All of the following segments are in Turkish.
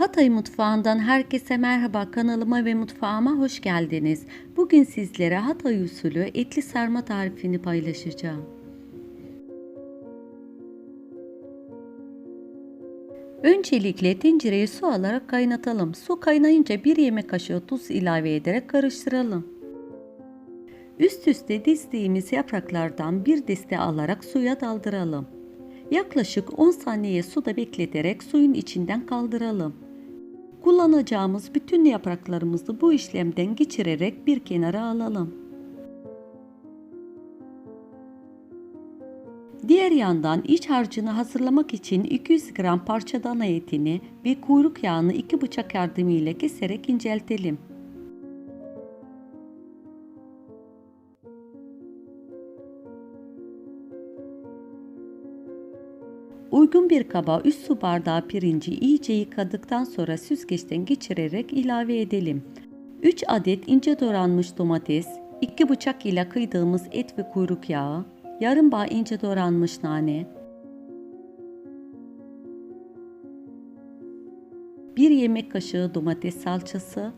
Hatay mutfağından herkese merhaba kanalıma ve mutfağıma hoş geldiniz. Bugün sizlere Hatay usulü etli sarma tarifini paylaşacağım. Öncelikle tencereye su alarak kaynatalım. Su kaynayınca bir yemek kaşığı tuz ilave ederek karıştıralım. Üst üste dizdiğimiz yapraklardan bir deste alarak suya daldıralım. Yaklaşık 10 saniye suda bekleterek suyun içinden kaldıralım. Kullanacağımız bütün yapraklarımızı bu işlemden geçirerek bir kenara alalım. Diğer yandan iç harcını hazırlamak için 200 gram parça dana etini ve kuyruk yağını iki bıçak yardımıyla keserek inceltelim. Uygun bir kaba 3 su bardağı pirinci iyice yıkadıktan sonra süzgeçten geçirerek ilave edelim. 3 adet ince doğranmış domates, 2 bıçak ile kıydığımız et ve kuyruk yağı, yarım bağ ince doğranmış nane, 1 yemek kaşığı domates salçası,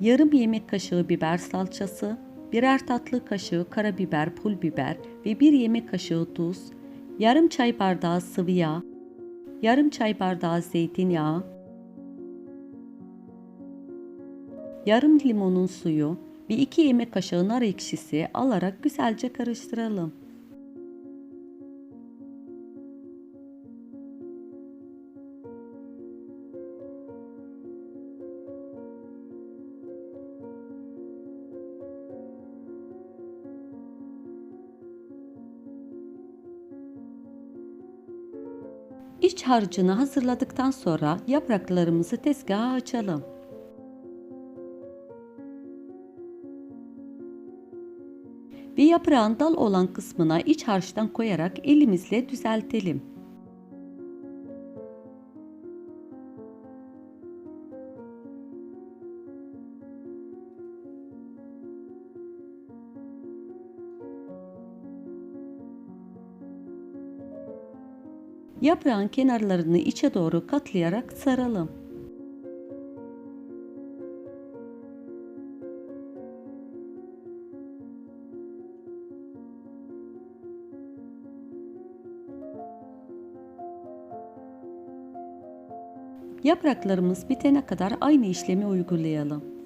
yarım yemek kaşığı biber salçası, birer tatlı kaşığı karabiber, pul biber ve 1 yemek kaşığı tuz, yarım çay bardağı sıvı yağ, yarım çay bardağı zeytinyağı, yarım limonun suyu ve 2 yemek kaşığı nar ekşisi alarak güzelce karıştıralım. İç harcını hazırladıktan sonra yapraklarımızı tezgaha açalım. Ve yaprağın dal olan kısmına iç harçtan koyarak elimizle düzeltelim. Yaprağın kenarlarını içe doğru katlayarak saralım. Yapraklarımız bitene kadar aynı işlemi uygulayalım.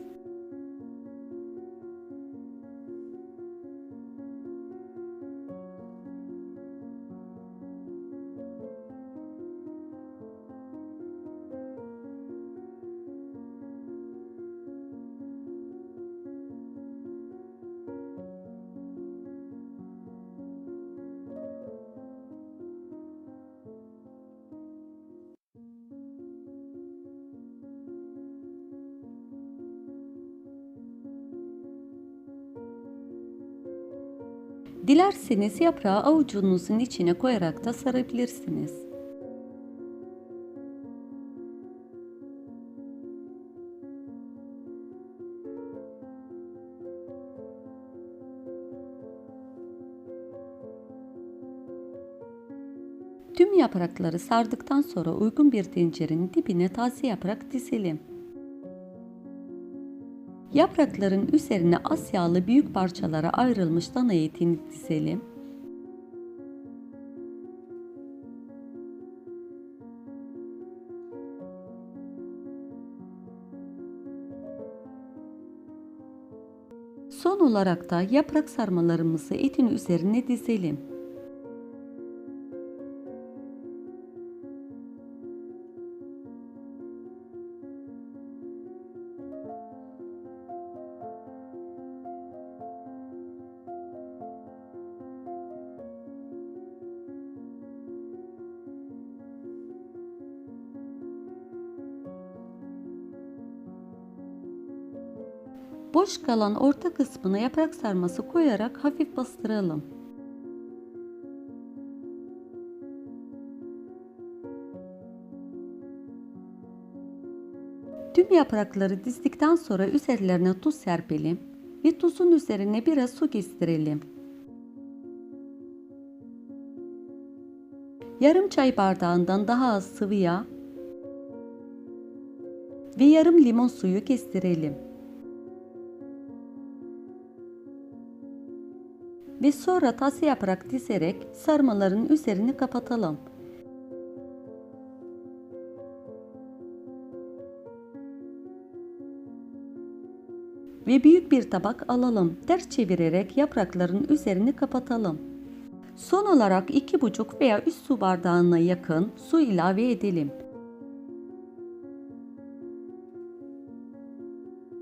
Dilerseniz yaprağı avucunuzun içine koyarak da sarabilirsiniz. Tüm yaprakları sardıktan sonra uygun bir tencerenin dibine taze yaprak dizelim. Yaprakların üzerine az yağlı büyük parçalara ayrılmış dana etini dizelim. Son olarak da yaprak sarmalarımızı etin üzerine dizelim. Boş kalan orta kısmına yaprak sarması koyarak hafif bastıralım. Tüm yaprakları dizdikten sonra üzerlerine tuz serpelim ve tuzun üzerine biraz su gezdirelim. Yarım çay bardağından daha az sıvı yağ ve yarım limon suyu kestirelim. Ve sonra tası yaprak dizerek sarmaların üzerini kapatalım. Ve büyük bir tabak alalım. Ters çevirerek yaprakların üzerini kapatalım. Son olarak 2,5 veya 3 su bardağına yakın su ilave edelim.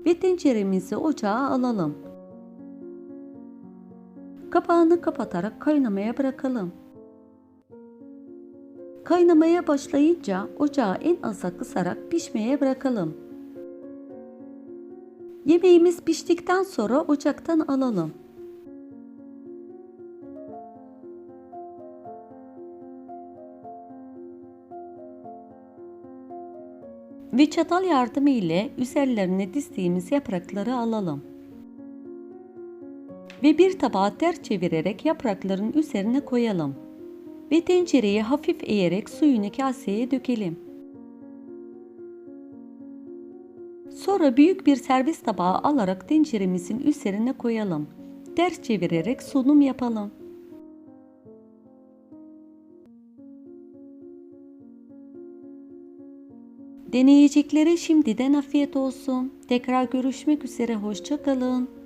Ve tenceremizi ocağa alalım. Kapağını kapatarak kaynamaya bırakalım. Kaynamaya başlayınca ocağı en aza kısarak pişmeye bırakalım. Yemeğimiz piştikten sonra ocaktan alalım. Ve çatal yardımı ile üzerlerine dizdiğimiz yaprakları alalım. Ve bir tabağa ters çevirerek yaprakların üzerine koyalım. Ve tencereyi hafif eğerek suyunu kaseye dökelim. Sonra büyük bir servis tabağı alarak tenceremizin üzerine koyalım. Ters çevirerek sunum yapalım. Deneyeceklere şimdiden afiyet olsun. Tekrar görüşmek üzere. Hoşça kalın.